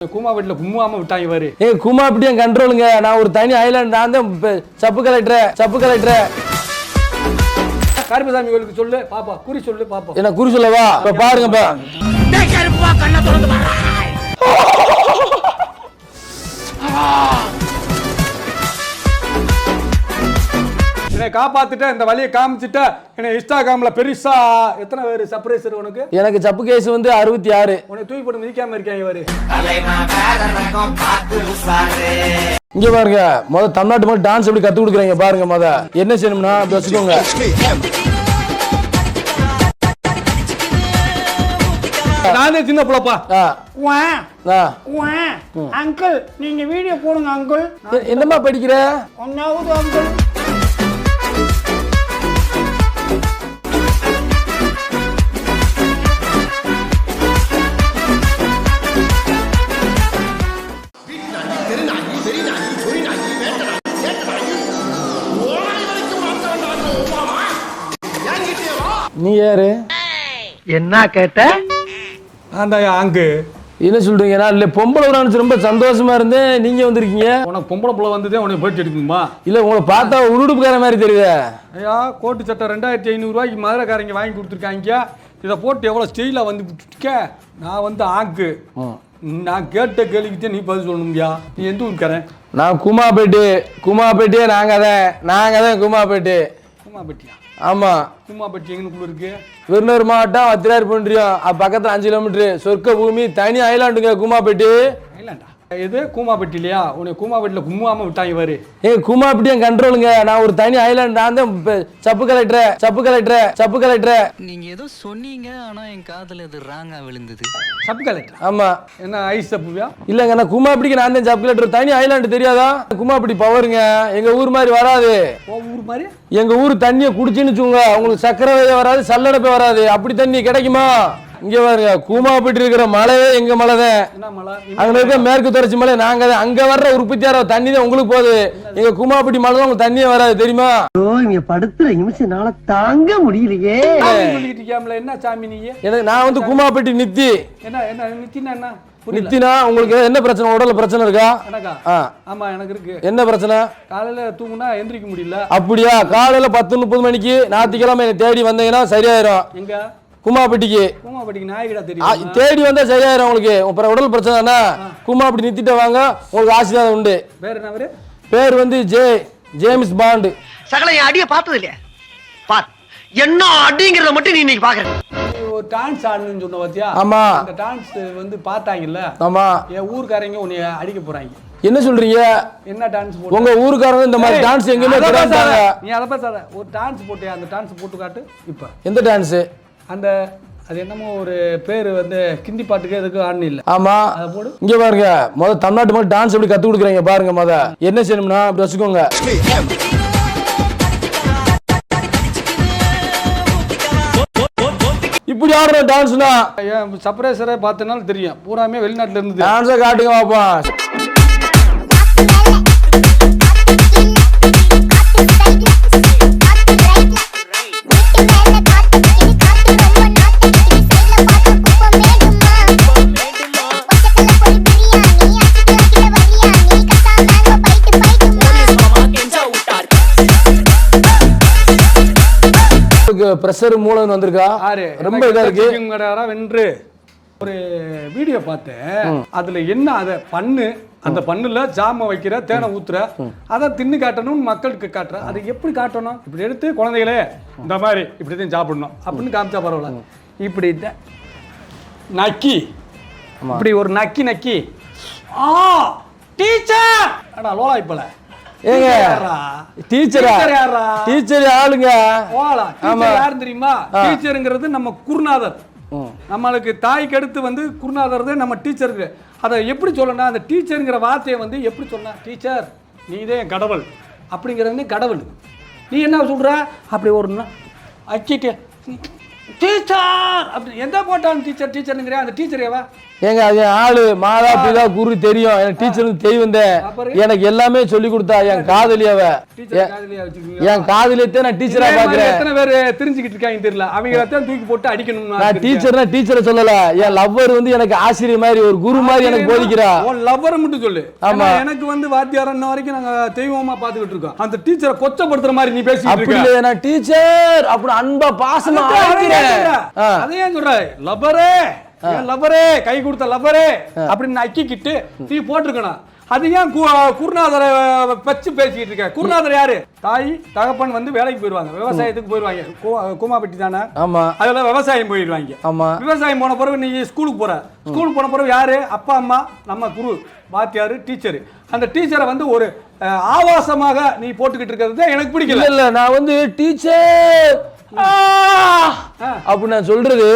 கூமா வீட்டில் கும்மாம விட்டாங்க பாரு ஏ குமா அப்படி என் கண்ட்ரோலுங்க நான் ஒரு தனி ஐலாண்ட் நான் தான் இப்ப சப்பு கலெக்டர் சப்பு கலெக்டர் கருப்பசாமி கோயிலுக்கு சொல்லு பாப்பா குறி சொல்லு பாப்போம் என்ன குறி சொல்லவா? இப்ப பாருங்கப்பா என்னை காப்பாத்திட்ட இந்த வழியை காமிச்சிட்ட என்னை இன்ஸ்டாகிராம்ல பெருசா எத்தனை பேர் சர்ப்ரைசர் உனக்கு? எனக்கு சப்பு கேஸ் வந்து அறுபத்தி ஆறு. உன்னை தூக்கி போட்டு மிதிக்காம இருக்காங்க பாரு இங்க பாருங்க முத தமிழ்நாட்டு மட்டும் டான்ஸ் எப்படி கத்து கொடுக்குறீங்க பாருங்க முத. என்ன செய்யணும்னா வச்சுக்கோங்க. நானே சின்ன பிள்ளப்பா. அங்கிள் நீங்க வீடியோ போடுங்க அங்கிள் எ- என்னம்மா படிக்கிற? ஒன்னாவது அங்கிள் நீ யாரு? என்ன கேட்ட? ஆண்டா அங்கு என்ன சொல்றீங்க நான் இல்ல பொம்பளை உரான்னு ரொம்ப சந்தோஷமா இருந்தேன். நீங்க வந்திருக்கீங்க. உனக்கு பொம்பளை புள்ள வந்ததே உனக்கு போயிட்டு எடுக்கணுமா? இல்ல உங்களை பார்த்தா உடுப்புக்கார மாதிரி தெரியுதே. ஐயா கோட்டு சட்டை ரெண்டாயிரத்தி ஐநூறுரூவாய்க்கு மதுரைக்காரங்க வாங்கி கொடுத்துருக்காங்க. இதை போட்டு எவ்வளோ ஸ்டைலாக வந்து விட்டுருக்க நான் வந்து ஆங்கு. நான் கேட்ட கேள்விக்கிட்டே நீ பதில் சொல்லணும்யா நீ எந்த ஊருக்காரன் நான் குமாப்பேட்டு. குமாப்பேட்டே நாங்க தான். நாங்க தான் குமாப்பேட்டு. குமாப்பட்டியா? ஆமா. குமாப்பட்டி எங்கனுக்குள்ள இருக்கு. விருநூர் மாவட்டம் அத்திரார் பண்றியோம் பக்கத்துல அஞ்சு கிலோமீட்டர் சொர்க்க பூமி தனி ஐலாண்டுங்க குமாப்பேட்டு ஐலாண்டா எது கூமாப்பட்டி இல்லையா? உன்னை கூமாப்பட்டியில் கும்மாம விட்டாங்க பாரு ஏ குமாப்பேட்டி என் கண்ட்ரோலுங்க நான் ஒரு தனி ஐலாண்ட் நான் தான் சப்பு கலெக்டர் சப்பு கலெக்டர் சப்பு கலெக்டர் நீங்க ஏதோ சொன்னீங்க ஆனா என் காதுல இது ராங்கா விழுந்தது. சப் கலெக்டர் ஆமா. என்ன ஐஸ் சப்புவியா இல்லங்க நான் குமாப்பட்டிக்கு நான் தான் சப்பு கலெக்டர் தனி ஐலாண்டு தெரியாதா? குமாப்பட்டி பவருங்க எங்க ஊர் மாதிரி வராது. ஓ ஊர் மாதிரி? எங்க ஊர் தண்ணியை குடிச்சுன்னு வச்சுக்கோங்க. உங்களுக்கு சக்கரை வராது சல்லடைப்பே வராது. அப்படி தண்ணி கிடைக்குமா? இங்க பாருங்க கூமாப்பட்டி இருக்கிற மலையே எங்க மலை தான் என்ன மலை? அங்க இருக்க மேற்கு தொடர்ச்சி மலை நாங்க தான். அங்க வர்ற உற்பத்தியார தண்ணி தான் உங்களுக்கு போகுது. எங்க கூமாப்பட்டி மலை தான் உங்களுக்கு தண்ணியே வராது தெரியுமா? இங்க படுத்துற நிமிஷம்னால தாங்க முடியலையே. என்ன சாமி நீ? எனக்கு நான் வந்து கூமாப்பட்டி நித்தி. என்ன என்ன நித்தினா என்ன? நித்தினா உங்களுக்கு என்ன பிரச்சனை? உடல்ல பிரச்சனை இருக்கா? ஆமா எனக்கு இருக்கு. என்ன பிரச்சனை? காலையில தூங்குனா எந்திரிக்க முடியல. அப்படியா? காலையில பத்து முப்பது மணிக்கு ஞாயிற்றுக்கிழமை என்னை தேடி வந்தீங்கன்னா சரியாயிரும். எங்க? குமாப்பட்டிக்கு கூமாப்பட்டிக்கு நாய்கிடா தெரியும். தேடி வந்தா சரியாயிரும் உங்களுக்கு. அப்புறம் உடல் பிரச்சனை தானே குமாப்பட்டி நித்திட்ட வாங்க. உங்களுக்கு ஆசீர்வாதம் உண்டு. வேற என்ன அவரு? பேர் வந்து ஜே ஜேம்ஸ் பாண்டு. சகல என் அடிய பார்த்தது இல்லையா? பார் என்ன அடிங்கிறத மட்டும் நீ இன்னைக்கு பாக்குற. ஒரு டான்ஸ் ஆடணும்னு சொன்ன பாத்தியா? ஆமா. அந்த டான்ஸ் வந்து பார்த்தாங்கல்ல? ஆமா. என் ஊர்க்காரங்க உன்னை அடிக்க போறாங்க. என்ன சொல்றீங்க? என்ன டான்ஸ் போட்டு? உங்க ஊருக்காரங்க இந்த மாதிரி டான்ஸ் எங்கேயுமே. நீ அதை பேசாத. ஒரு டான்ஸ் போட்டியா? அந்த டான்ஸ் போட்டு காட்டு இப்ப. எந்த டான்ஸ் அந்த அது என்னமோ ஒரு பேர் வந்து கிந்தி பாட்டுக்கு எதுக்கு ஆடணும் இல்ல. ஆமா. அதை போடு. இங்க பாருங்க. முத தமிழ்நாட்டு மட்டும் டான்ஸ் எப்படி கத்து கொடுக்குறீங்க பாருங்க முத. என்ன செய்யணும்னா அப்படி வச்சுக்கோங்க. இப்படி ஆடுற டான்ஸ்னா சப்ரேசரை பார்த்தனால தெரியும். பூராமே வெளிநாட்டுல இருந்தது டான்ஸை காட்டுங்க பாப்பா உங்களுக்கு ப்ரெஷர் மூலம் வந்திருக்கா? ரொம்ப இதா இருக்கு. வென்று. ஒரு வீடியோ பார்த்தேன். அதுல என்ன அதை பண்ணு அந்த பண்ணுல ஜாம வைக்கிற தேனை ஊத்துற அதை தின்னு காட்டணும்னு மக்களுக்கு காட்டுற. அதை எப்படி காட்டணும்? இப்படி எடுத்து குழந்தைகளே இந்த மாதிரி இப்படி தான் சாப்பிடணும். அப்படின்னு காமிச்சா பரவாயில்ல. இப்படி நக்கி. இப்படி ஒரு நக்கி நக்கி. ஆ டீச்சர்! அடா லோலா இப்பல ஏங்க டீச்சரா டீச்சர் யாரா? டீச்சர் ஆளுங்க. ஓலா யாருன்னு தெரியுமா? டீச்சருங்கிறது நம்ம குருநாதர். நம்மளுக்கு தாய்க்கு அடுத்து வந்து குருநாதர் தான் நம்ம டீச்சருக்கு அதை எப்படி சொல்லணும் அந்த டீச்சருங்கிற வார்த்தையை வந்து எப்படி சொன்ன டீச்சர் நீ தான் கடவுள். அப்படிங்கிறது கடவுள். நீ என்ன சொல்ற? அப்படி ஒரு அக்கிட்டு டீச்சர் அப்படி எந்த போட்டாலும் டீச்சர் டீச்சருங்கிற அந்த டீச்சர் எவ ஏங்க அது ஆளு மாதா பிதா குரு தெரியும். எனக்கு டீச்சர் தெய்வம் தான். அப்புறம்? எனக்கு எல்லாமே சொல்லி கொடுத்தா என் காதலி அவ. டீச்சர் காதலியா வச்சுக்கீங்களா? என் காதலியத்தை நான் டீச்சரா பாக்குறேன். எத்தனை பேர் தெரிஞ்சுக்கிட்டு இருக்காங்க தெரியல. அவங்க தான் தூக்கி போட்டு அடிக்கணும் நான் டீச்சர்னா டீச்சரை சொல்லல. என் லவ்வர் வந்து எனக்கு ஆசிரியர் மாதிரி ஒரு குரு மாதிரி எனக்கு போதிக்கிறா. உன் லவ்வரை மட்டும் சொல்லு. ஆமா. எனக்கு வந்து வாத்தியார் இன்ன வரைக்கும் நாங்க தெய்வமா பாத்துக்கிட்டு இருக்கோம். அந்த டீச்சரை கொச்சப்படுத்துற மாதிரி நீ பேசிட்டு அப்படி இல்லையே நான் டீச்சர் அப்படி அன்பா பாசமா அழைக்கிறேன். ஆ. அதே சொல்ற லவ்வரே லவ்வரே கை கொடுத்த லவ்வரே அப்படின்னு நக்கிக்கிட்டு நீ போட்டிருக்கணும் அது ஏன் குருநாதரை வச்சு பேசிக்கிட்டு இருக்க? குருநாதர் யாரு? தாய் தகப்பன் வந்து வேலைக்கு போயிடுவாங்க விவசாயத்துக்கு போயிடுவாங்க கு- கூமாப்பட்டி தானே? ஆமா. அதெல்லாம் விவசாயம் போயிடுவாங்க ஆமா. விவசாயம் போன பிறகு நீ ஸ்கூலுக்கு போற. ஸ்கூலுக்கு போன பிறகு யாரு? அப்பா அம்மா நம்ம குரு வாத்தியார் டீச்சர் அந்த டீச்சரை வந்து ஒரு அஹ், ஆபாசமாக நீ போட்டுக்கிட்டு இருக்கிறது எனக்கு பிடிக்கல. இல்ல நான் வந்து டீச்சர் அப்படி நான் சொல்றது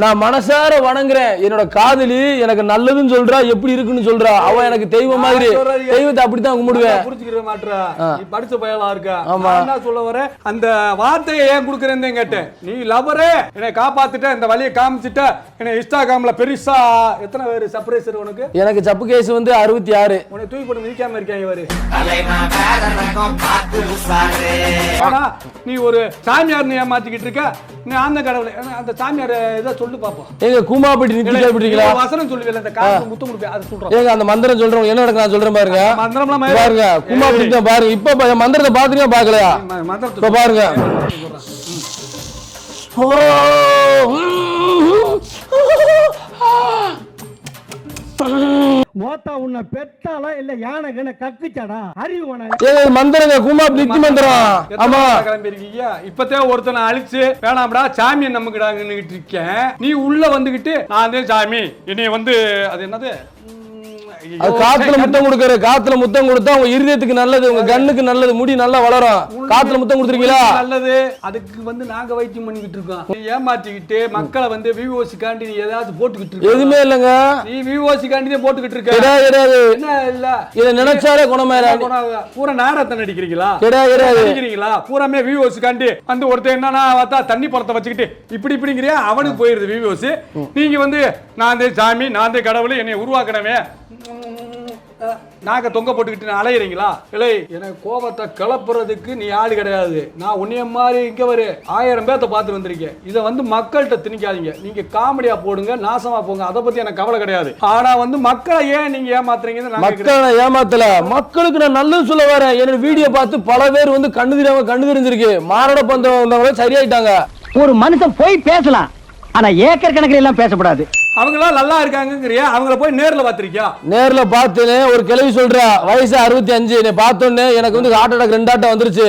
நான் மனசார வணங்குறேன். என்னோட காதலி எனக்கு நல்லதுன்னு சொல்றா எப்படி இருக்குன்னு சொல்றா. அவ எனக்கு தெய்வம் மாதிரி. தெய்வத்தை அப்படித்தான் கும்பிடுவேன். புரிஞ்சுக்கிற மாட்றா நீ படிச்ச பயலா இருக்க. ஆமா. நான் என்ன சொல்ல வரேன்? அந்த வார்த்தையை ஏன் கொடுக்குறேன்னு கேட்டேன். நீ லவரே. என்னை காப்பாத்திட்ட இந்த வழியை காமிச்சிட்ட என்னை இன்ஸ்டாகிராம்ல பெருசா எத்தனை பேர் சர்ப்ரைசர் உனக்கு? எனக்கு சப்பு கேஸ் வந்து அறுபத்தி ஆறு. உன்னை தூக்கி போட்டு மிதிக்காம இருக்காங்க இவரு? ஆனா நீ ஒரு சாமியார் ஏமாத்திக்கிட்டு இருக்க. நீ அந்த கடவுளை அந்த சாமியார் ஏதோ சொல்லு பாப்போம். எங்க கூமாப்பட்டி நித்தி கேள்விப்பட்டீங்களா ஒரு வசனம் சொல்லுவீல இந்த காசு முத்து கொடுப்பேன் அதை சொல்றோம். ஏங்க அந்த மந்திரம் சொல்றோம் என்ன நடக்கு நான் சொல்றேன் பாருங்க. மந்திரம்லாம் பாருங்க கூமாப்பட்டி தான் பாருங்க. இப்ப மந்திரத்தை பாத்துருங்க பாக்கலையா மந்திரத்தை இப்ப பாருங்க. மோத்தா உன்னை பெத்தாளா இல்ல யானை கண்ண கக்குச்சாடா? அறிவு உன ஏங்க இது மந்திரங்க கூமாப்பட்டி நித்தி மந்திரம் ஆமா. கிளம்பி இருக்கீங்க இப்பத்தே ஒருத்தனை அழிச்சு வேணாம்டா சாமி நமக்குடாங்கன்னு இருக்கேன். நீ உள்ள வந்துகிட்டு நான் தான் சாமி என்னைய வந்து அது என்னது? காத்துல முத்தம் கொடுக்கற காத்துல முத்தம் கொடுத்தா உங்க இருதயத்துக்கு நல்லது உங்க கண்ணுக்கு நல்லது முடி நல்லா வளரும். காத்துல முத்தம் கொடுத்துருக்கீங்களா? நல்லது. அதுக்கு வந்து நாங்க வைத்தியம் பண்ணிக்கிட்டு இருக்கோம். நீ ஏமாத்திக்கிட்டு மக்களை வந்து விவோசி காண்டி நீ ஏதாவது போட்டுக்கிட்டு இருக்க. எதுவுமே இல்லைங்க. நீ விவோசி காண்டி தான் போட்டுக்கிட்டு இருக்க. கிடையாது கிடையாது. என்ன இல்ல? இதை நினைச்சாலே போனா- பூரா நாரத்தை நடிக்கிறீங்களா கிடையாது கிடையாது. நடிக்கிறீங்களா பூராமே விவோஸ் காண்டி. வந்து ஒருத்தன் என்னன்னா பார்த்தா தண்ணி பழத்தை வச்சுக்கிட்டு இப்படி இப்படிங்கிறியா? அவனுக்கு போயிருது விவோஸ் நீங்க வந்து நான் சாமி நான் கடவுள் என்னை உருவாக்கணவே நாங்க தொங்க போட்டுக்கிட்டு நான் அலையிறீங்களா? இல்லை எனக்கு கோபத்தை கிளப்புறதுக்கு நீ ஆளு கிடையாது. நான் உன்னைய மாதிரி இங்க ஒரு ஆயிரம் பேர்த்த பார்த்து வந்திருக்கேன் இதை வந்து மக்கள்கிட்ட திணிக்காதீங்க. நீங்க காமெடியா போடுங்க நாசமா போங்க. அதை பத்தி எனக்கு கவலை கிடையாது. ஆனா வந்து மக்களை ஏன் நீங்க ஏமாத்துறீங்கன்னு. மக்களை நான் ஏமாத்தல. மக்களுக்கு நான் நல்லது சொல்ல வரேன். என்னோட வீடியோ பார்த்து பல பேர் வந்து கண்ணு தெரியாம கண்ணு தெரிஞ்சிருக்கு. மாரட பந்தம் வந்தவங்க சரியாயிட்டாங்க. ஒரு மனுஷன் போய் பேசலாம். ஆனா ஏக்கர் கணக்கில் எல்லாம் பேசக்கூடாது அவங்களாம் நல்லா இருக்காங்கங்கிறியா? அவங்கள போய் நேர்ல பார்த்திருக்கியா? நேர்ல பார்த்தேனே ஒரு கிழவி சொல்றா வயசு அறுபத்தி அஞ்சு நீ பார்த்தோன்னே எனக்கு வந்து ஹார்ட் அட்டாக் ரெண்டு ஆட்டம் வந்துருச்சு.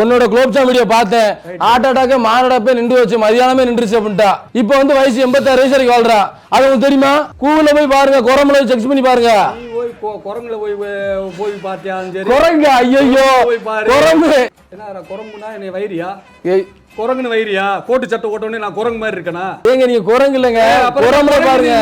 உன்னோட குளோப்ஜாம் வீடியோ பார்த்தேன். ஹார்ட் அட்டாக்கே மாரடப்பே நின்று வச்சு மதியானமே நின்றுச்சு அப்படின்ட்டா. இப்போ வந்து வயசு எண்பத்தாறு வயசு வரைக்கும் வாழ்றா. அது உங்களுக்கு தெரியுமா? கூகுள்ல போய் பாருங்க குரம்புல செக் பண்ணி பாருங்க. குரங்குல போய் போய் பார்த்தியாலும் சரி. குரங்கு ஐயோ. குரங்கு. என்ன குரங்குனா என்னை வைரியா ஏய், குரங்குன்னு வைரியா கோட்டு சட்டை ஓட்டோடனே நான் குரங்கு மாதிரி இருக்கேனா? ஏங்க நீங்க குரங்கு இல்லைங்க. குரம்புல பாருங்க?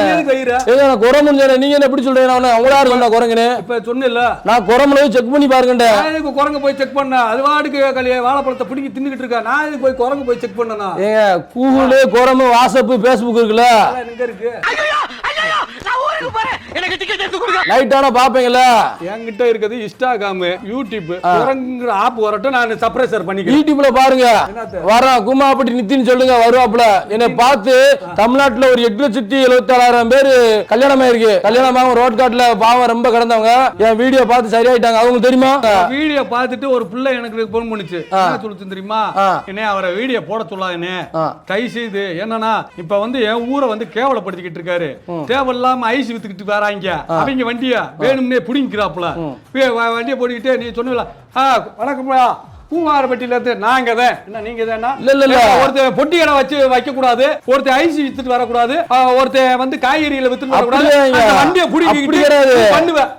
ஏங்க நான் குரம்புன்னு நீங்க என்ன எப்படி சொல்றீங்க? நான் உங்களா சொன்னா குரங்குன்னு? இப்ப சொன்னில்ல நான் குரம்புல செக் பண்ணி பாருங்கண்ட நான் எதுக்கு குரங்கு போய் செக் பண்ண? அது வாட்டுக்கு கலிய வாழைப்பழத்தை பிடிக்கி தின்னுகிட்டு இருக்கா? நான் எதுக்கு போய் குரங்கு போய் செக் பண்ணனா? ஏங்க கூகுள் குரம்பு வாட்ஸ்அப் ஃபேஸ்புக் இருக்குல்ல. எங்க இருக்கு? நைட்டான பாப்பீங்கல்ல என்கிட்ட இருக்குது இன்ஸ்டாகிராம் யூடியூப் குரங்குங்கிற ஆப் வரட்டும் நான் சப்ரைசர் பண்ணிக்கிறேன். யூடியூப்ல பாருங்க? வரான் குமாப்பட்டி நித்தின்னு சொல்லுங்க வருவாப்புல. என்னை பார்த்து தமிழ்நாட்டுல ஒரு எட்டு லட்சத்தி எழுபத்தாறாயிரம் பேர் கல்யாணம் ஆயிருக்கு. கல்யாணம் ஆகும் ரோட் காட்டுல பாவம் ரொம்ப கிடந்தவங்க. என் வீடியோ பார்த்து சரியாயிட்டாங்க. அவங்களுக்கு தெரியுமா? வீடியோ பார்த்துட்டு ஒரு பிள்ளை எனக்கு போன் பண்ணுச்சு. என்ன சொல்லுச்சு தெரியுமா. என்ன அவரை வீடியோ போட சொல்லாதனே ஆ. கை செய்து என்னன்னா இப்ப வந்து என் ஊரை வந்து கேவலப்படுத்திக்கிட்டு இருக்காரு. தேவையில்லாம ஐஸ் வித்துக்கிட்டு வராங்க. அவங்க வண்டிய வேணும்னே புடிங்கிறாப்புல வண்டியை போட்டுக்கிட்டு நீ சொன்னல வணக்கம்யா பூவாரப்பட்டியில இருந்து தான் என்ன நீங்க தானா இல்ல, இல்ல. ஒருத்தர் பொட்டி கடை வச்சு வைக்க கூடாது ஒருத்தர் ஐஸ் வித்துட்டு வரக்கூடாது ஒருத்தர் வந்து காய்கறிகளை வித்துட்டு வரக்கூடாது. வண்டியை கிடையாது. பண்ணுவேன்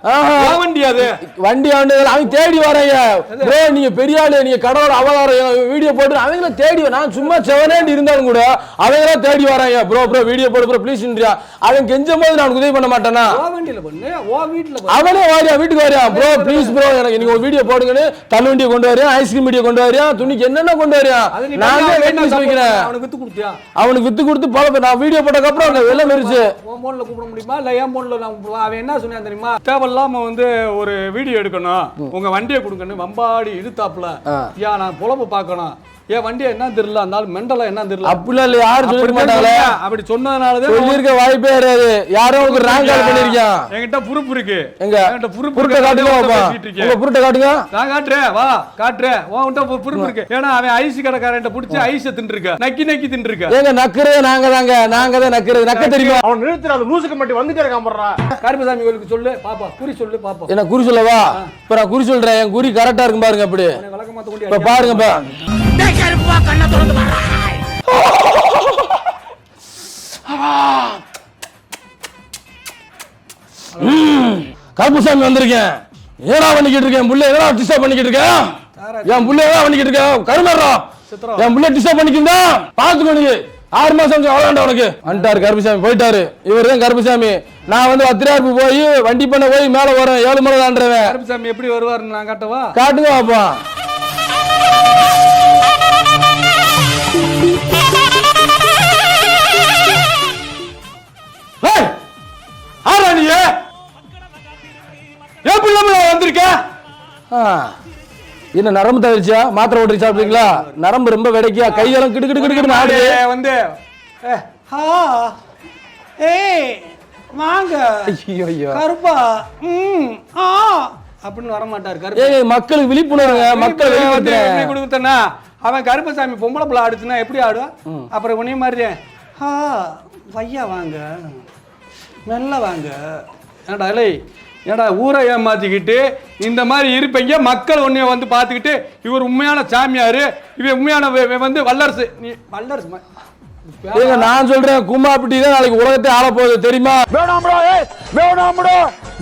வண்டி அது? வண்டி ஆண்டு அவங்க தேடி வராங்க ப்ரோ நீங்க பெரிய ஆளு நீங்க கடவுள் அவதாரம் வீடியோ போட்டு அவங்கள தேடி நான் சும்மா செவனேண்டு இருந்தாலும் கூட அவங்களாம் தேடி வராங்க ப்ரோ ப்ரோ வீடியோ போடு ப்ரோ ப்ளீஸ் அவன் கெஞ்சும் போது நான் உதவி பண்ண மாட்டேனா? அவனே வாரியா வீட்டுக்கு வாரியா ப்ரோ ப்ளீஸ் ப்ரோ எனக்கு நீங்க ஒரு வீடியோ போடுங்கன்னு தள்ளுவண்டியை கொண்டு வரேன் ஐஸ்கிரீம் மீடியா கொண்டு வரியா? துணிக்கு என்னென்ன கொண்டு வரியா? நான் பண்ணா தான் என்ன வெயிட் support வைக்கிறேன்? அவனுக்கு வித்து கொடுத்தியா? அவனுக்கு வித்து கொடுத்து பல நான் வீடியோ போட்டதுக்கு அப்புறம் அங்க வெள்ளம் இருந்துச்சு உன் போன்ல கூப்பிட முடியுமா? இல்ல என் போன்ல நான்? அவன் என்ன சொன்னான் தெரியுமா? தேவையில்லாம வந்து ஒரு வீடியோ எடுக்கணும். உங்க வண்டியை கொடுக்கணும் வம்பாடி இழுத்தாப்புல. ஐயா நான் பொழப்பு பார்க்கணும். ஏன் வண்டியை என்ன தெரியல அந்த ஆள் மெண்டலா என்ன தெரியல அப்படிலாம் இல்ல யாரும் அப்படிதான் மாட்டாங்களே. அப்படி சொன்னதுனாலதான் சொல்லியிருக்க வாய்ப்பே கிடையாது. யாரோ உங்களுக்கு ரேங்க் கால் பண்ணிருக்கான் என்கிட்ட புருப்பு இருக்கு. எங்க? என்கிட்ட புருப்பு புருட்டை. காட்டுங்க பாப்பா. உங்க புருட்டை காட்டுங்க. நான் காட்டுறேன் வா காட்டுறேன். உன்கிட்ட பு- புருப்பு இருக்கு. ஏன்னா அவன் ஐஸ் கடைக்காரன் புடிச்சு ஐஸ தின்றுருக்க நக்கி நக்கி தின்றுருக்க ஏங்க நக்குறது நாங்க தாங்க. நாங்க தான் நக்குறது. நக்க தெரியுமா? அவன் நிறுத்துற அந்த லூசுக்கு மட்டும் வந்துட்டே இருக்கான் போடுறா. கருப்பசாமி கோயிலுக்கு சொல்லு பாப்பா குறி சொல்லு பாப்பா. என்ன குறி சொல்லவா? இப்ப நான் குறி சொல்றேன். என் குறி கரெக்டா இருக்கும் பாருங்க அப்படி. விளக்க மாத்த இப்ப பாருங்க இப்ப ம், கருப்புசாமி வந்திருக்கேன். ஏடா பண்ணிக்கிட்டு இருக்கேன்? புள்ள ஏடா டிஸ்டர்ப் பண்ணிக்கிட்டு இருக்கேன்? என் புள்ள ஏடா பண்ணிக்கிட்டு இருக்கேன்? கருமேறா சித்ரா. என் புள்ள டிஸ்டர்ப் பண்ணிக்கிட்டா பாத்துக்கோ நீ. ஆறு மாசம் அவ்வளோண்டா உனக்கு. வந்துட்டாரு கருப்புசாமி போயிட்டாரு. இவர் தான் கருப்புசாமி நான் வந்து அத்திராப்பு போய் வண்டி பண்ண போய் மேல வரேன் ஏழு மலை தாண்டுறவன் கருப்பசாமி எப்படி வருவாருன்னு நான் காட்டவா? காட்டுங்க என்ன நரம்பு தவிர்ச்சியா மாத்திரை ஓட்டி சாப்பிட்டீங்களா நரம்பு ரொம்ப வெடைக்கியா? கையெல்லாம் கிடு கிடு கிடு ஏய், வந்து ஏய் வாங்க. ஐயோ ஐயோ கருப்பா. ம் ஆ. அப்படின்னு வர மாட்டார் கருப்பு. ஏய் மக்களுக்கு விழிப்புணர்வுங்க மக்கள் வெளிப்படுத்துறேன் கொடுத்தனா அவன் கருப்பசாமி பொம்பளை பிள்ளை ஆடுச்சுன்னா எப்படி ஆடுவான் அப்புறம் உன்னைய மாதிரி ஆ வையா வாங்க மெல்ல வாங்க. ஏடா இல்லை ஏடா ஊரை ஏமாத்திக்கிட்டு இந்த மாதிரி இருப்பீங்க மக்கள் உன்னைய வந்து பார்த்துக்கிட்டு இவர் உண்மையான சாமியார் இவன் உண்மையான வந்து வல்லரசு. நீ வல்லரசு ஏங்க நான் சொல்றேன் கும்மாப்பிட்டி தான் நாளைக்கு உலகத்தை ஆள போகுது தெரியுமா? வேணாம்டா ஏய் வேணாம்டா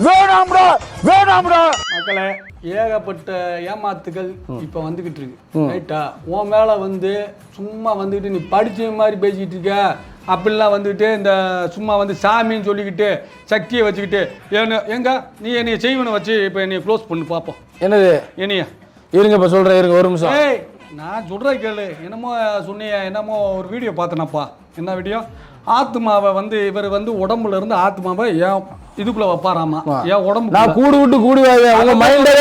வேணாம்டா. வேணாம்டா மக்களே ஏகப்பட்ட ஏமாத்துகள் இப்ப வந்துகிட்டு இருக்கு. ரைட்டா? உன் மேல வந்து சும்மா வந்துகிட்டு நீ படிச்ச மாதிரி பேசிக்கிட்டு இருக்க. அப்படிலாம் வந்துக்கிட்டு இந்த சும்மா வந்து சாமின்னு சொல்லிக்கிட்டு சக்தியை வச்சுக்கிட்டு என்ன எங்க நீ என்னைய செய்வனை வச்சு இப்போ என்னைய க்ளோஸ் பண்ணு பார்ப்போம் என்னது? என்னைய. இருங்க இப்ப சொல்றேன் இருங்க ஒரு நிமிஷம். ஏய் நான் சொல்கிறேன் கேளு. என்னமோ சொன்னிய என்னமோ ஒரு வீடியோ பார்த்தேனப்பா. என்ன வீடியோ ஆத்மாவை வந்து இவர் வந்து உடம்புல இருந்து ஆத்மாவை ஏன் இதுக்குள்ள வைப்பாராமா? ஏன் உடம்பு நான் கூடு விட்டு கூடு உங்க மைண்டே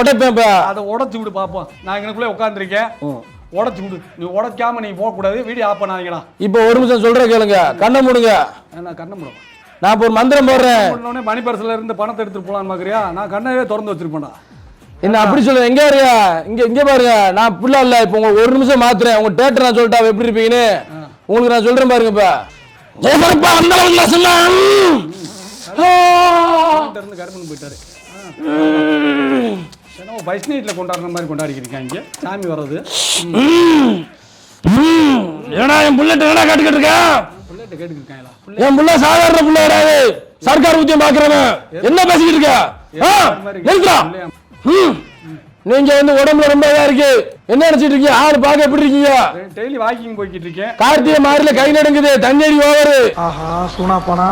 உடைப்பேன் அதை உடச்சி விடு பார்ப்போம் நான் இங்கனக்குள்ளே உட்காந்துருக்கேன் உடச்சி விடு. நீ உடைக்காம நீ போகக்கூடாது. வீடியோ ஆஃப் பண்ணாதீங்கடா. இப்போ ஒரு நிமிஷம் சொல்றேன் கேளுங்க. கண்ணை மூடுங்க. நான் கண்ணை மூடுவேன் நான் இப்போ ஒரு மந்திரம் போடுறேன். உடனே மணி இருந்து பணத்தை எடுத்துட்டு போலான்னு பார்க்குறியா நான் கண்ணவே திறந்து வச்சிருப்பேன்டா. என்ன அப்படி சொல்ல எங்க இருக்க இங்க இங்க பாருங்க. நான் புள்ள இல்ல. இப்போ உங்க ஒரு நிமிஷம் மாத்துறேன். உங்க டேட்டர் நான் சொல்லிட்டா எப்படி இருப்பீங்கன்னு. உங்களுக்கு நான் சொல்றேன் பாருங்க இப்ப. ஜெயபரப்பா நான் சொன்னேன். கருமன் போயிட்டாரு. ஏன்னா வைஷ்ணவத்தில் கொண்டாடுற மாதிரி கொண்டாடிக்கிட்டு இங்கே சாமி வர்றது. ஏடா என் புள்ளட்ட என்னடா காட்டுக்கிட்டு இருக்கேன் பிள்ளைகிட்ட கேட்டுக்கிருக்காங்களா என் புள்ள சாதாரண புள்ள கிடையாது சர்க்கார் ஊதியம் பாக்குறவன். என்ன பேசிக்கிட்டு இருக்க? ஆ? நீங்க வந்து உடம்புல ரொம்ப இதா இருக்கு. என்ன நினைச்சிட்டு இருக்கீங்க? ஆறு பார்க்க எப்படி இருக்கீங்க? டெய்லி வாக்கிங் போய்கிட்டு இருக்கேன். கார்த்திகை மாறில கை நடுங்குது. தண்ணி ஓவரு. ஆஹா சூனா போனா.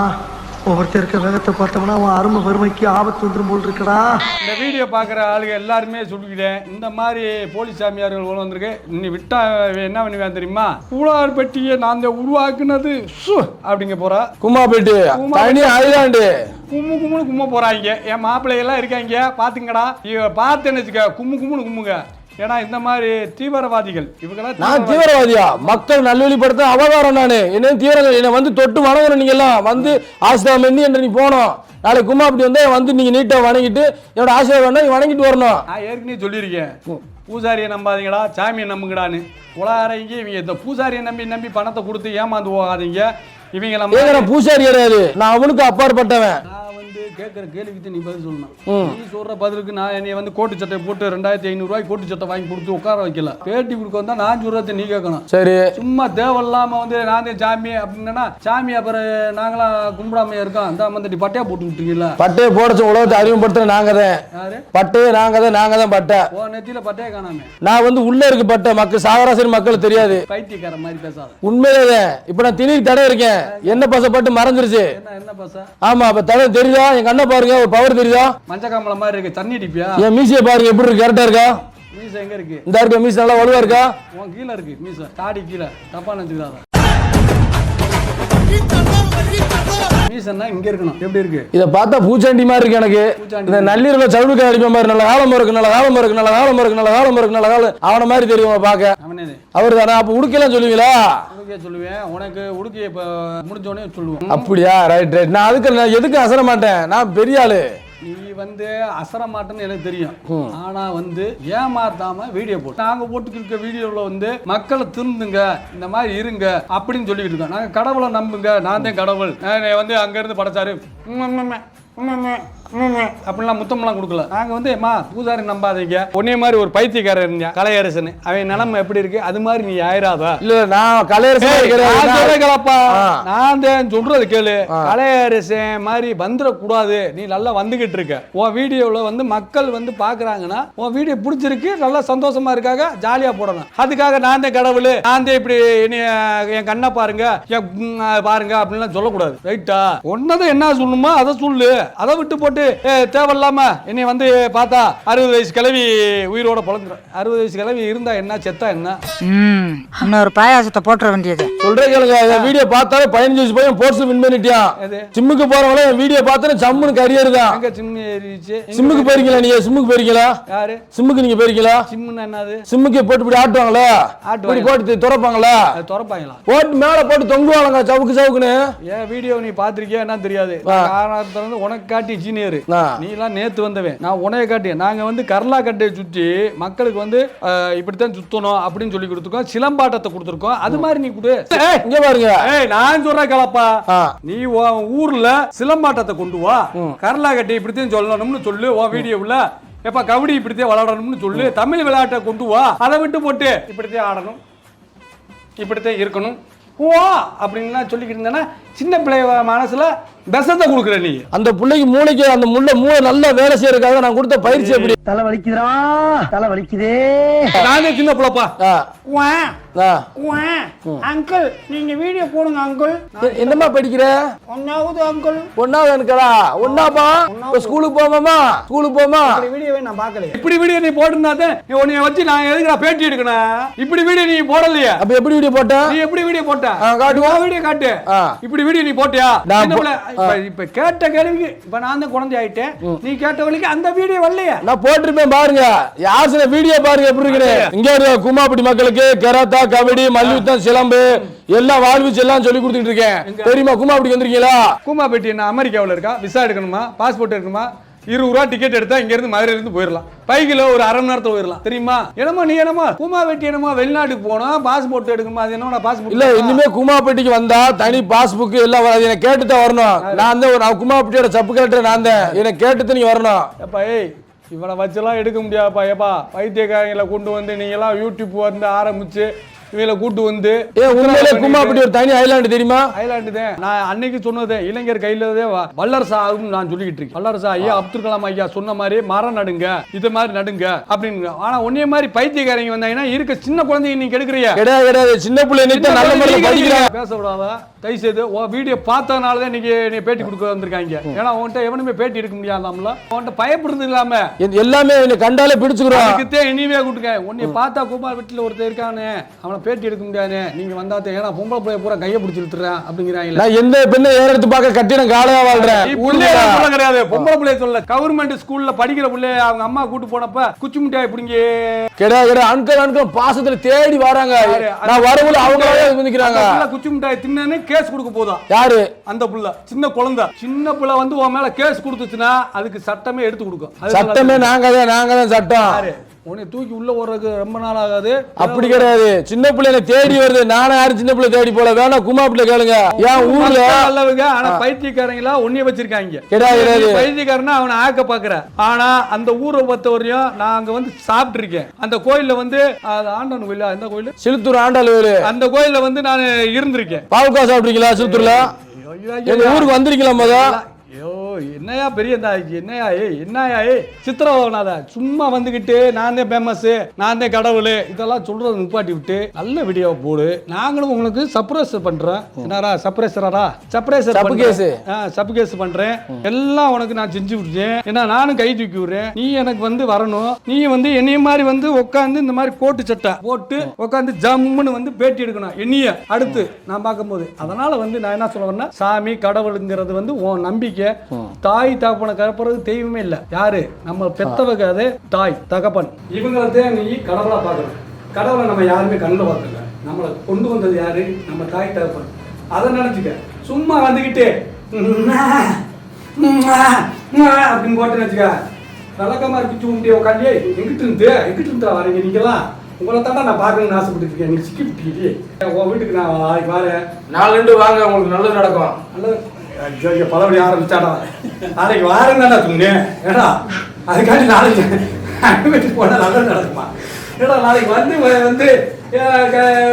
ஒவ்வொருத்தர் இருக்க வேகத்தை பார்த்தோம்னா அவன் அருமை வறுமைக்கு ஆபத்து வந்துடும் போல் இருக்கடா. இந்த வீடியோ பார்க்குற ஆளுங்க எல்லாருமே சொல்லிக்கிட்டேன். இந்த மாதிரி போலீஸ் சாமியார்கள் உள்ள வந்திருக்கு. நீ விட்டா என்ன பண்ணுவேன் தெரியுமா? கூழார் பெட்டியை நான் தான் உருவாக்குனது. சு அப்படிங்க போறா. கும்மாப்பேட்டு தனி ஐலாண்டு. கும்மு கும்முன்னு கும்ம போறாங்க. என் மாப்பிள்ளையெல்லாம் இருக்காங்க. பாத்துங்கடா. இவ பார்த்தேன்னு வச்சுக்க? கும்மு கும்முன்னு கும்முங்க. ஏன்னா இந்த மாதிரி தீவிரவாதிகள் இவங்கெல்லாம் நான் தீவிரவாதி. தீவிரவாதியா? மக்கள் நல்வழிப்படுத்த அவதாரம் நானு. என்ன தீவிர என்னை வந்து தொட்டு வணங்கணும் நீங்க எல்லாம் வந்து ஆசிரியம் பண்ணி என்ன நீ போனோம் நாளைக்கு கும்மாப்பட்டி வந்து வந்து நீங்க நீட்டா வணங்கிட்டு என்னோட ஆசிரியர் வேணா நீ வணங்கிட்டு வரணும். நான் ஏற்கனவே சொல்லியிருக்கேன். பூசாரியை நம்பாதீங்கடா சாமியை நம்புங்கடான்னு. உலகறைங்க இவங்க இந்த பூசாரியை நம்பி நம்பி பணத்தை கொடுத்து ஏமாந்து போகாதீங்க. இவங்க பூசாரி கிடையாது. நான் அவனுக்கு அப்பாற்பட்டவன். கேட்குற கேள்விக்கு நீ பதில் சொல்லணும். நீ சொல்ற பதிலுக்கு நான் என்னைய வந்து கோட்டு சட்டை போட்டு ரெண்டாயிரத்தி ஐநூறுரூவாய் கோட்டு சட்டை வாங்கி கொடுத்து உட்கார வைக்கல. பேட்டி கொடுக்க வந்தா நான் சொல்றதை நீ கேட்கணும். சரி. சும்மா தேவையில்லாம வந்து நான் சாமி அப்படின்னா சாமி அப்புறம் நாங்களாம் கும்பிடாம இருக்கோம். அந்த வந்துட்டு பட்டையா போட்டு விட்டுருக்கீங்களா பட்டையை போடச்சு உலகத்தை அறிமுகப்படுத்துற நாங்க தான். பட்டையை நாங்க தான் நாங்க தான் பட்டை. ஓ நெத்தியில பட்டையா காணாம. நான் வந்து உள்ள இருக்கு பட்டை மக்கள் சாகராசரி மக்கள் தெரியாது. பைத்தியக்கார மாதிரி பேசாத. உண்மையிலே இப்ப நான் திணீர் தடை இருக்கேன். என்ன பசப்பட்டு மறைஞ்சிருச்சு. என்ன என்ன பேச? ஆமா அப்ப தடை தெரியுதா? என் கண்ணை பாருங்க ஒரு பவர் தெரியுதா? மஞ்ச காமலை மாதிரி இருக்கு. தண்ணி அடிப்பியா? என் மீசியை பாருங்க எப்படி இருக்கு? கரெக்டா இருக்கா? மீசை எங்க இருக்கு? இந்த இருக்க மீஸ் நல்லா வலுவா இருக்கா? உன் கீழே இருக்கு மீசை. தாடி கீழே. தப்பா நினைச்சுக்கிறாத மீசன்னா இங்க இருக்கணும். எப்படி இருக்கு? இத பார்த்தா பூச்சாண்டி மாதிரி இருக்கு எனக்கு. இந்த நள்ளீரல சவுடுக்க அடிப்ப மாதிரி நல்ல காலம் இருக்கு நல்ல காலம் இருக்கு நல்ல காலம் இருக்கு நல்ல காலம் இருக்கு நல்ல காலம் அவன மாதிரி தெரியும் பாக்க அவர் தானே அப்ப உடுக்கலாம் சொல்லுவீங்களா? சொல்லுவேன். உனக்கு உடுக்கைய இப்ப முடிஞ்ச உடனே சொல்லுவோம். அப்படியா? ரைட் ரைட் நான் அதுக்கு எதுக்கு அசர மாட்டேன்? நான் பெரிய ஆளு. வந்து அசர மாட்டேன்னு எனக்கு தெரியும். ஆனா வந்து ஏமாத்தாம வீடியோ போட்டு நாங்க போட்டுக்கிட்டு இருக்க வீடியோல வந்து மக்களை திருந்துங்க இந்த மாதிரி இருங்க அப்படின்னு சொல்லிக்கிட்டு இருக்கோம். நாங்க கடவுளை நம்புங்க நான் தான் கடவுள். நான் வந்து அங்க இருந்து படைச்சாரு. அப்படிலாம் முத்தம்லாம் கொடுக்கல. நாங்க வந்து அம்மா பூசாரி நம்பாதீங்க. உன்னைய மாதிரி ஒரு பைத்தியக்காரர் இருந்த கலையரசன் அவன் நிலைமை எப்படி இருக்கு? அது மாதிரி நீ ஆயிராத? இல்ல நான் கலையரசன் ஏய், கிடையாது. நான் சொல்றேன் கேளப்பா. ஆ. நான் தான் சொல்றது கேளு. கலையரசன் மாதிரி வந்துடக்கூடாது. நீ நல்லா வந்துகிட்டு இருக்க. உன் வீடியோவில் வந்து மக்கள் வந்து பார்க்கறாங்கன்னா உன் வீடியோ பிடிச்சிருக்கு நல்லா சந்தோஷமா இருக்காங்க ஜாலியா போடணும். அதுக்காக நான் தான் கடவுள் நான் தான் இப்படி என்னைய என் கண்ணை பாருங்க பாருங்க அப்படின்லாம் சொல்லக்கூடாது. ரைட்டா? ஒன்னதை என்ன சொல்லணுமோ அதை சொல்லு. அதை விட்டு போட்டு ஏ, தேவையில்லாம என்னை வந்து பார்த்தா அறுபது வயசு கிளவி உயிரோட பிறந்துடும் அறுபது வயசு கிளவி இருந்தா என்ன செத்தா என்ன? ம் இன்னொரு பாயாசத்தை போட்டுற வேண்டியது. சொல்றேன் கேளுங்க வீடியோ பார்த்தாலே பதினஞ்சு வயசு பையன் போர்ட்ஸ் வின் பண்ணிட்டியான் எது? சிம்முக்கு போறவங்கள வீடியோ பார்த்தாலே சம்முன்னு கரியர் தான். எங்க ஏறிச்சு சிம்முக்கு போயிருக்கீங்களா நீங்க? சிம்முக்கு போயிருக்கீங்களா? யாரு? சிம்முக்கு நீங்க போயிருக்கீங்களா? சிம்முன்னு என்னது? சிம்முக்கு போட்டு இப்படி ஆட்டுவாங்களா? ஆட்டுவாங்க. போட்டு துறப்பாங்களா திறப்பாங்களா போட்டு மேல போட்டு தொங்குவாங்க சவுக்கு சவுக்குன்னு? ஏன் வீடியோ நீ பாத்திருக்கியா என்ன தெரியாது. காரணத்துல இருந்து உனக்கு காட்டி ஜீனியர். நீ எல்லாம் நேத்து வந்தவன். நான் உனைய காட்டி நாங்க வந்து கர்லா கட்டையை சுற்றி மக்களுக்கு வந்து இப்படித்தான் சுத்தணும் அப்படின்னு சொல்லி கொடுத்துருக்கோம். சிலம்பாட்டத்தை கொடுத்துருக்கோம். அது மாதிரி நீ கொடு. இங்க பாருங்க. நான் சொல்றேன் கலப்பா. நீ ஊர்ல சிலம்பாட்டத்தை கொண்டு வா. கர்லா கட்டை இப்படித்தான் சொல்லணும்னு சொல்லு ஓ வீடியோவில் எப்ப கபடி இப்படித்தான் விளையாடணும்னு சொல்லு. தமிழ் விளையாட்டை கொண்டு வா. அதை விட்டு போட்டு. இப்படித்தான் ஆடணும். இப்படித்தான் இருக்கணும். ஓ அப்படின்லாம் சொல்லிக்கிட்டு இருந்தேன்னா சின்ன பிள்ளை மனசுல விஷத்தை கொடுக்குற நீ. அந்த பிள்ளைக்கு மூளைக்கு அந்த முள்ள மூளை நல்லா வேலை செய்யறதுக்காக நான் கொடுத்த பயிற்சி எப்படி? தலை வலிக்குதுடா தலை வலிக்குதே நானே சின்ன பிள்ளைப்பா. அங்கிள் நீங்க வீடியோ போடுங்க அங்கிள். எ- என்னம்மா படிக்கிற? ஒன்னாவது அங்கிள். ஒன்னாவது எனக்கடா ஒன்னாப்பா இப்ப ஸ்கூலுக்கு போமாமா ஸ்கூலுக்கு போமா வீடியோவே நான் பார்க்கலையே. இப்படி வீடியோ நீ போட்டிருந்தா தான் உன்னைய வச்சு நான் எதுக்கு நான் பேட்டி எடுக்கணும்? இப்படி வீடியோ நீ போடலையே. அப்ப எப்படி வீடியோ போட்டேன் நீ எப்படி வீடியோ போட்ட? காட்டு. வீடியோ காட்டு. ஆ. இப்படி வீடியோ நீ போட்டியா? இப்ப கேட்ட கேள்விக்கு இப்ப நான் தான் குழந்தை ஆயிட்டேன் நீ கேட்ட வழிக்கு அந்த வீடியோ வரலையே. நான் போட்டிருப்பேன் பாருங்க. யாசின வீடியோ பாருங்க எப்படி இருக்குது இங்க ஒரு குமாப்பட்டி மக்களுக்கு கராத்தா கபடி மல்யுத்தம் சிலம்பு எல்லாம் வாழ்விச்சு எல்லாம் சொல்லி கொடுத்துட்டு இருக்கேன். தெரியுமா குமாப்பட்டி வந்திருக்கீங்களா? கூமாப்பேட்டி என்ன அமெரிக்காவில் இருக்கா? விசா எடுக்கணுமா? பாஸ்போர்ட் எடுக்கணுமா? இருபது ரூபா டிக்கெட் எடுத்தா இங்க இருந்து மதுரையில இருந்து போயிடலாம் பைக்கில் ஒரு அரை மணி நேரத்துல போயிடலாம் தெரியுமா? என்னமோ நீ என்னமோ கூமாப்பேட்டி என்னமோ வெளிநாட்டுக்கு போனோம் பாஸ்போர்ட் எடுக்கணுமா? அது என்னமோ பாஸ்போர்ட் இல்ல இனிமே குமாப்பட்டிக்கு வந்தா தனி பாஸ்புக் எல்லாம் வராது எனக்கு கேட்டு தான் வரணும் நான் தான் நான் குமாப்பட்டியோட சப்பு கலெக்டர் நான் தான் எனக்கு கேட்டு நீங்க வரணும். ஏப்பா ஏய் இவனை வச்செல்லாம் எடுக்க முடியாதுப்பா ஏப்பா. பைத்தியக்காரங்களை கொண்டு வந்து நீங்களாம் யூடியூப் வந்து ஆரம்பிச்சு இவங்களை கூட்டு வந்து ஏ உண்மையிலே குமாப்பட்டி ஒரு தனி ஐலாண்டு தெரியுமா? ஐலாண்டு தான். நான் அன்னைக்கு சொன்னது இளைஞர் கையில வல்லரசு ஆகும் நான் சொல்லிக்கிட்டு இருக்கேன். வல்லரசு ஐயா அப்துல் கலாம் ஐயா சொன்ன மாதிரி மரம் நடுங்க இது மாதிரி நடுங்க அப்படின்னு. ஆனா உன்னைய மாதிரி பைத்தியக்காரங்க வந்தாங்கன்னா இருக்க சின்ன குழந்தைங்க நீங்க எடுக்கிறியா கிடையாது கிடையாது சின்ன பிள்ளை நல்ல முறையில் படிக்கிறாங்க பேச விடாத தயவு செய்து உன் வீடியோ பார்த்ததுனால தான் இன்னைக்கு நீ பேட்டி கொடுக்க வந்திருக்காங்க. ஏன்னா உன்கிட்ட எவனுமே பேட்டி எடுக்க முடியாதாம்ல? உன்கிட்ட பயப்படுறது இல்லாம. எ- எல்லாமே என்னை கண்டாலே பிடிச்சுக்கிறோம் அதுக்குத்தான் இனிமே கூட்டுங்க உன்னை பார்த்தா குமார் வீட்டுல ஒருத்தர் இருக்கானே. அவனை பேட்டி எடுக்க முடியாது. நீங்க வந்தாத்தே ஏன்னா பொம்பளை பிள்ளைய பூரா கையை பிடிச்சி இழுத்துறேன் அப்படிங்கிறாங்களே நான் எந்த பெண்ணை ஏறெடுத்து பார்க்க கட்டிடம் காலையா வாழ்றேன். நீ புள்ளைய சொல்ல கிடையாது. பொம்பளை பிள்ளைய சொல்ல. கவர்மெண்ட் ஸ்கூல்ல படிக்கிற பிள்ளைய அவங்க அம்மா கூட்டு போனப்ப குச்சி மிட்டாய் பிடிங்கி. கிடையாது கிடையாது அன்கல் அன்கல் பாசத்துல தேடி வராங்க. நான் வரவுல அவங்களாவே வந்துக்கிறாங்க அந்த புள்ள குச்சி மிட்டாய் தின்னு கேஸ் கொடுக்க போதா யாரு? அந்த புள்ள சின்ன குழந்தை. சின்ன புள்ள வந்து உன் மேல கேஸ் கொடுத்துச்சுன்னா அதுக்கு சட்டமே எடுத்து கொடுக்கும். சட்டமே. நாங்க தான் நாங்க தான் சட்டம். யாரு? உன்னை தூக்கி உள்ள போறதுக்கு ரொம்ப நாள் ஆகாது. அப்படி கிடையாது. சின்ன பிள்ளைங்க தேடி வருது. நானும் யாரும் சின்ன பிள்ளை தேடி போல. வேணா குமா பிள்ளை கேளுங்க. என் ஊர்ல நல்லவங்க ஆனா பைத்தியக்காரங்களா ஒன்னே வச்சிருக்காங்க. கிடையாது, பைத்தியக்காரனா அவனை ஆக்க பாக்குற. ஆனா அந்த ஊரை பொறுத்த வரையும் நான் அங்க வந்து சாப்பிட்டு இருக்கேன் அந்த கோயில்ல வந்து அது ஆண்டவன் கோயில்? அந்த கோயில்? சிலுத்தூர் ஆண்டாள் வேலு அந்த கோயில்ல வந்து நான் இருந்திருக்கேன். பாவுக்கா சாப்பிட்டீங்களா சிலுத்தூர்ல? எங்க ஊருக்கு வந்திருக்கீங்களா முத ஐயோ என்னையா பெரிய இந்த என்னையா ஏய் என்னையா ஏய் சித்திரவதனாத சும்மா வந்துக்கிட்டு நான் தான் ஃபேமஸ் நான் தான் கடவுள் இதெல்லாம் சொல்றது நிப்பாட்டி விட்டு நல்ல வீடியோ போடு. நாங்களும் உங்களுக்கு சர்ப்ரைஸ் பண்றோம். என்னடா சர்ப்ரைசரா சர்ப்ரைசர் சப்பு கேஸு. சப்பு கேஸ் பண்றேன். எல்லாம் உனக்கு நான் செஞ்சு விடுறேன் ஏன்னா நானும் கை தூக்கி விடுறேன். நீ எனக்கு வந்து வரணும். நீ வந்து என்னைய மாதிரி வந்து உட்காந்து இந்த மாதிரி கோட்டு சட்டை போட்டு உட்காந்து ஜம்முன்னு வந்து பேட்டி எடுக்கணும். என்னைய அடுத்து நான் பார்க்கும்போது. அதனால வந்து நான் என்ன சொல்ல வரேன்னா சாமி கடவுளுங்கிறது வந்து உன் நம்பிக்கை. தாய் தகப்பனை கலப்புறது தெய்வமே இல்லை. யாரு? நம்ம பெத்தவங்க அது தாய் தகப்பன். இவங்களத்தான் நீ கடவுளா பார்க்கணும். கடவுளை நம்ம யாருமே கண்ணில் பார்க்கல. நம்மளை கொண்டு வந்தது யாரு? நம்ம தாய் தகப்பன். அதை நினைச்சுக்க. சும்மா வந்துக்கிட்டு அப்படின்னு போட்டு வச்சுக்க. விளக்கமா பிச்சு உண்டிய உட்காந்து எங்கிட்டு இருந்து? எங்கிட்டு இருந்தா வரீங்க நீங்களாம் உங்களை தாண்டா நான் பார்க்கணும்னு ஆசைப்பட்டு இருக்கேன். நீங்க சிக்கி விட்டீங்க உன் வீட்டுக்கு நான் நாளைக்கு வரேன். நாலு ரெண்டு வாங்க உங்களுக்கு நல்லது நடக்கும். நல்ல ஐயோ, பலபடி ஆரம்பிச்சாடா. நாளைக்கு வாரம் தானே சொன்னேன் ஏடா அதுக்காண்டி நாளைக்கு வீட்டுக்கு போனால் நல்லது நடக்குமா? ஏடா நாளைக்கு வந்து வந்து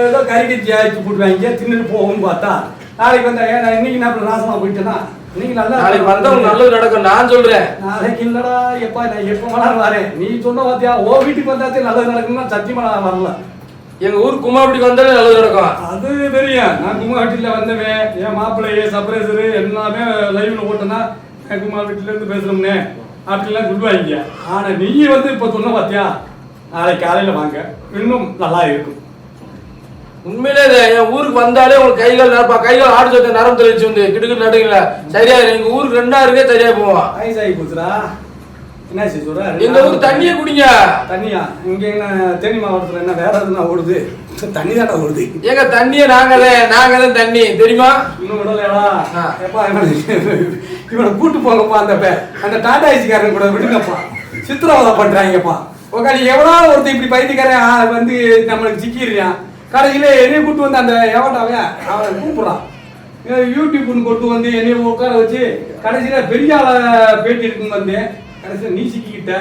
ஏதோ கறி கச்சி ஆயிடுச்சு போட்டுவாங்க தின்னுட்டு போகும்னு பார்த்தா நாளைக்கு வந்தா ஏன்னா இன்னைக்கு நான் இப்படி நாசமா போயிட்டேனா? இன்னைக்கு நல்லா நாளைக்கு வந்தவங்க நல்லது நடக்கும் நான் சொல்றேன். நாளைக்கு இல்லடா எப்பா நான் எப்போ வேணாலும் வரேன். நீ சொன்ன பார்த்தியா ஓ வீட்டுக்கு வந்தாச்சே நல்லது நடக்கும்னா சத்தியமா நான் வரல. எங்க ஊர் குமாரப்படிக்கு வந்தாலே நல்லது நடக்கும். அது தெரியும் நான் குமாவட்டியில் வந்தவன் என் மாப்பிள்ளையே சப்ரைசரு எல்லாமே லைவ்ல போட்டேன்னா என் குமாவட்டில இருந்து பேசுறோம்னே. அப்படிலாம் சொல்லுவாங்க. ஆனா நீ வந்து இப்ப சொன்ன பாத்தியா? நாளைக்கு காலையில வாங்க. இன்னும் நல்லா இருக்கும். உண்மையிலே என் ஊருக்கு வந்தாலே உங்களுக்கு கைகால் நரப்பா கைகால் ஆடு சொத்த நரம் தெளிச்சு வந்து கிடுக்கு நடுங்கள சரியா எங்க ஊருக்கு ரெண்டா இருக்கே சரியா போவான் வயசாகி போச்சுடா. என்ன சொல்ற? எங்க ஊருக்கு தண்ணியே குடிங்க. தண்ணியா? இங்க என்ன தேனி மாவட்டத்துல என்ன வேற எதுனா ஓடுது? தண்ணி தானே ஓடுது. ஏங்க தண்ணியே நாங்க தான் நாங்க தான் தண்ணி. தெரியுமா? இன்னும் விடலையாடா? ஆ. எப்பா இவனை கூட்டு போங்கப்பா அந்த பே அந்த டாடா ஏசிக்காரன் கூட விடுங்கப்பா. சித்திரவதை பண்றாங்கப்பா. உட்காந்து எவ்வளோ ஒருத்தன் இப்படி பைத்தியக்காரன்? வந்து நம்மளுக்கு சிக்கிடுறான். கடைசியில என்னைய கூட்டு வந்து அந்த எவட்டாவன் அவன் கூப்பிடுறான். யூடியூப்னு கொண்டு வந்து என்னைய உட்கார வச்சு கடைசியில பெரிய ஆள பேட்டி எடுக்குன்னு வந்தேன். கடைசியில நீ சிக்கிக்கிட்ட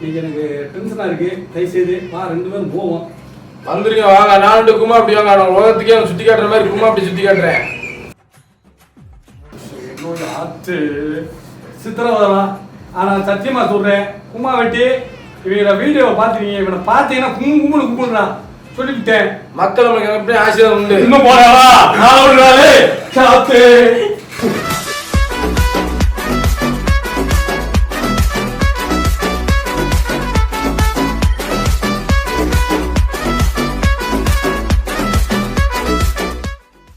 இன்னைக்கு எனக்கு டென்ஷனா இருக்கு. தயவுசெய்து வா ரெண்டு பேரும் போவோம். வந்துருங்க வாங்க. நான் ரெண்டு குமா அப்படி வாங்க. நான் உலகத்துக்கே அவன் சுத்தி காட்டுற மாதிரி குமா அப்படி சுத்தி காட்டுறேன். என்னோட ஆத்து. சித்திரவதா. ஆனா சத்தியமா சொல்றேன். கும்மா வெட்டி இவங்கள வீடியோவை பார்த்துருக்கீங்க இவனை பார்த்தீங்கன்னா கும்பு கும்புன்னு கும்பிடுறான் சொல்லிவிட்டேன் மக்கள் நம்மளுக்கு எப்படி ஆசீர்வாதம் உண்டு. இன்னும் போறாளா நாலு நாள். சாத்து.